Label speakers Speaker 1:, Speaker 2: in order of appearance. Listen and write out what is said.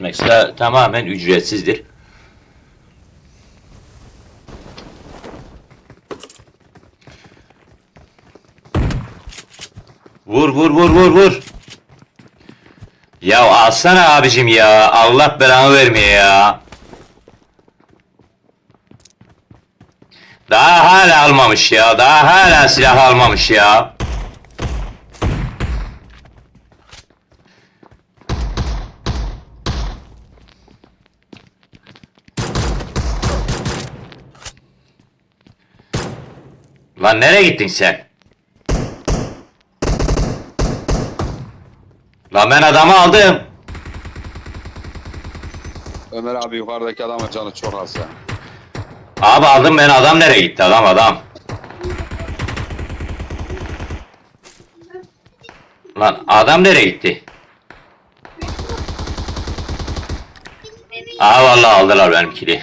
Speaker 1: Mesela tamamen ücretsizdir. Vur vur vur vur vur. Ya alsana abicim ya. Allah belanı vermeye ya. Daha hala almamış ya. Daha hala silah almamış ya. Lan nereye gittin sen? Lan ben adamı aldım.
Speaker 2: Ömer abi yukarıdaki adamın canı çok az ya.
Speaker 1: Abi aldım ben adam nereye gitti adam adam. Lan adam nereye gitti? Aa vallahi aldılar benimkini.